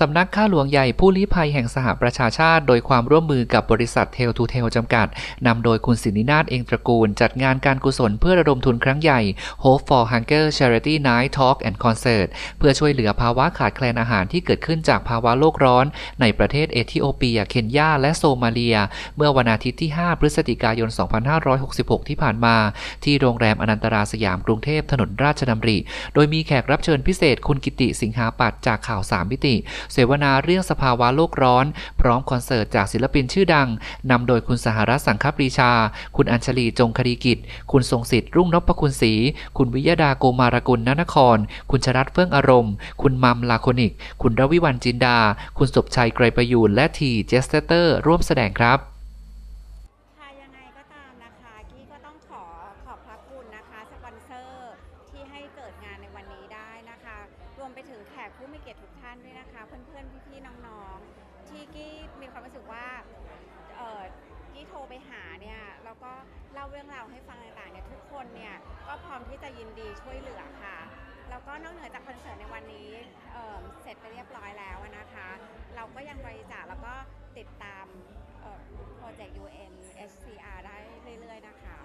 สำนักข้าหลวงใหญ่ผู้ลี้ภัยแห่งสหประชาชาติ โดยความร่วมมือกับบริษัทเทลทูเทลจำกัด นำโดยคุณสินินาถเองตระกูล จัดงานการกุศลเพื่อระดมทุนครั้งใหญ่ Hope for Hunger Charity Night Talk and Concert เพื่อช่วยเหลือภาวะขาดแคลนอาหารที่เกิดขึ้นจากภาวะโลกร้อน ในประเทศเอธิโอเปีย เคนยา และโซมาเลีย เมื่อวันอาทิตย์ที่ 5 พฤศจิกายน 2566 ที่ผ่านมา ที่โรงแรมอนันตราสยามกรุงเทพถนนราชดำริ โดยมีแขกรับเชิญพิเศษคุณกิติสิงหาปัตจากข่าวสามมิติเสวนาเรื่องสภาวะโลกร้อน พร้อมคอนเสิร์ตจากศิลปินชื่อดังนำโดยคุณสหรัฐสังคปรีชา คุณอัญชลีจงคดีกิจ คุณทรงสิทธิ์รุ่งนพคุณศรี คุณวิยดาโกมารกุลนนคร คุณชรัตเฟื่องอารมณ์ คุณมัมลาโคนิก คุณรวิวันจินดา คุณสบชัยไกรประยูน และทีเจสเตอร์ ร่วมแสดงครับค่ะยังไงก็ตามนะคะกี้ก็ต้องขอขอบพระคุณนะคะ สปอนเซอร์ที่ให้เกิดงานในวันนี้ได้นะคะ วมไปถึงแขกผู้มีเกียรติทุกท่านด้วยนะคะ เพื่อนๆ พี่ๆ น้องๆ ที่กี้มีความรู้สึกว่าเออกี้โทรไปหาเนี่ยแล้วก็เล่าเรื่องราวให้ฟังต่างๆเนี่ยทุกคนเนี่ยก็พร้อมที่จะยินดีช่วยเหลือค่ะแล้วก็นอกเหนือจากคอนเสิร์ตในวันนี้เเสร็จไปเรียบร้อยแล้วนะคะ เราก็ยังบริจาคแล้วก็ติดตามโปรเจกต์ UN HCR ได้เรื่อยๆนะคะ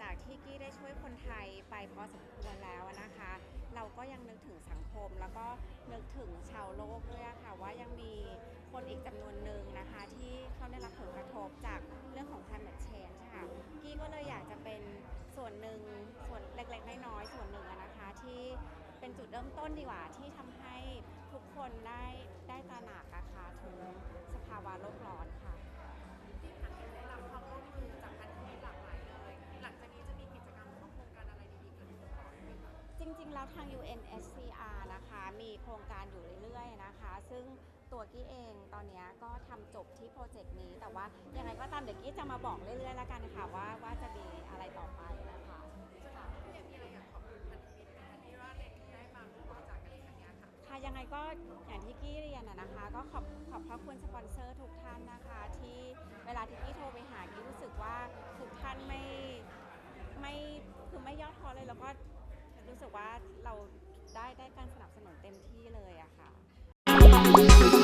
จากที่กี้ได้ช่วยคนไทยไปพอสมควรแล้วนะคะ เราก็ยังนึกถึงสังคมแล้วก็นึกถึงชาวโลกด้วยค่ะ ว่ายังมีคนอีกจำนวนหนึ่งนะคะ ที่เขาได้รับผลกระทบจากเรื่องของ climate change ค่ะ กี้ก็เลยอยากจะเป็นส่วนหนึ่งส่วนเล็กๆน้อยๆส่วนหนึ่งนะคะที่เป็นจุดเริ่มต้นดีกว่าที่ทำให้ทุกคนได้ได้ตระหนักอะคะถึงสภาวะโลกร้อนค่ะ ๆ แล้วทาง UNSCR นะคะ มีโครงการอยู่เรื่อยๆนะคะ ซึ่งตัวกี้เองตอนนี้ก็ทำจบที่โปรเจกต์นี้ แต่ว่ายังไงก็ตามเดี๋ยวกี้จะมาบอกเรื่อยๆ แล้วกันค่ะว่าว่าจะมีอะไรต่อไปนะคะค่ะยังไงก็อย่างที่กี้เรียนนะคะ ก็ขอบขอบพระคุณสปอนเซอร์ทุกท่านนะคะ ที่เวลาที่กี้โทรไปหากี้รู้สึกว่าทุกท่านไม่ไม่คือไม่ย่อท้อเลยแล้วก็ สึกว่าเราได้ได้การสนับสนุนเต็มที่เลยอะค่ะ